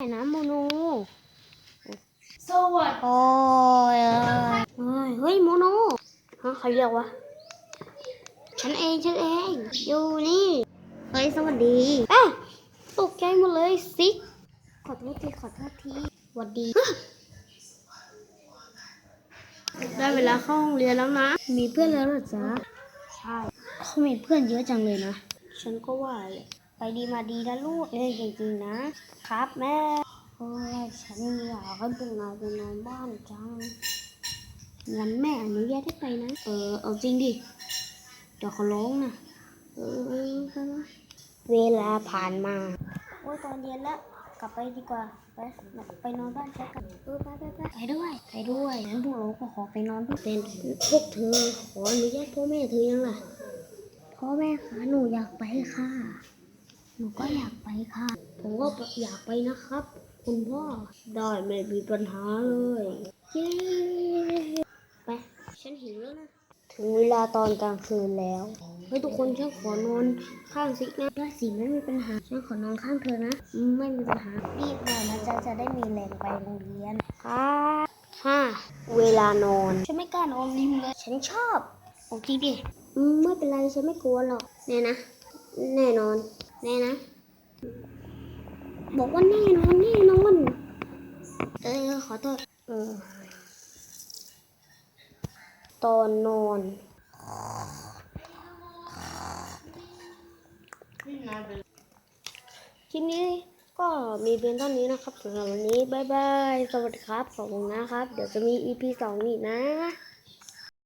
ไหนนะโมโนสวัสดีโอ้ยเอ้ยเฮ้ยโมโนฮะใครเรียกวะ ฉันเองฉันเอง อยู่นี่ เฮ้ย สวัสดีเอ๊ะตกใจหมดเลยซิกขอโทษทีขอโทษทีสวัสดี ได้เวลาเข้าห้องเรียนแล้วนะ มีเพื่อนแล้วเหรอจ๊ะ ใช่เขามีเพื่อนเยอะจังเลยนะ ฉันก็ว่าเลย ไปดีมาดีนะลูกเอ้ยจริงๆนะ ครับแม่โอ้ยฉันอยากให้พวกนายไปนอนบ้านจังงั้นแม่อนุญาตให้ไปนะ เออเอาจริงดิเดี๋ยวเขาร้องนะเออเวลาผ่านมาโอ้ยตอนเย็นแล้วกลับไปดีกว่า ไปไปนอนบ้านใช้กันเออไปไปไปไปด้วยไปด้วยงั้นพวกเราก็ขอไปนอนด้วยเป็นพวกเธอขออนุญาตพ่อแม่เธอยังล่ะพ่อแม่คะหนูอยากไปค่ะ หนูก็อยากไปค่ะ ผมก็อยากไปนะครับ คุณพ่อ ได้ไม่มีปัญหาเลยเย้ไป ฉันหิวแล้วนะ ถึงเวลาตอนกลางคืนแล้ว เฮ้ยทุกคนฉันขอนอนข้างซิกนะได้สิไม่มีปัญหา ฉันขอนอนข้างเธอนะอืมไม่มีปัญหา รีบนอนนะจ๊ะจะได้มีแรงไปโรงเรียนครับห้าเวลานอน ฉันไม่กล้านอนริมเลย ฉันชอบโอเคดิอืมไม่เป็นไรฉันไม่กลัวหรอกแน่นะ แน่นอน แน่นะ บอกว่าแน่นอนแน่นอนเออขอโทษเออตอนนอนคลิปนี้ก็มีเพียงเท่านี้นะครับสำหรับวันนี้ บ๊ายบาย สวัสดีครับ ขอบคุณนะครับ เดี๋ยวจะมี EP สองอีกนะ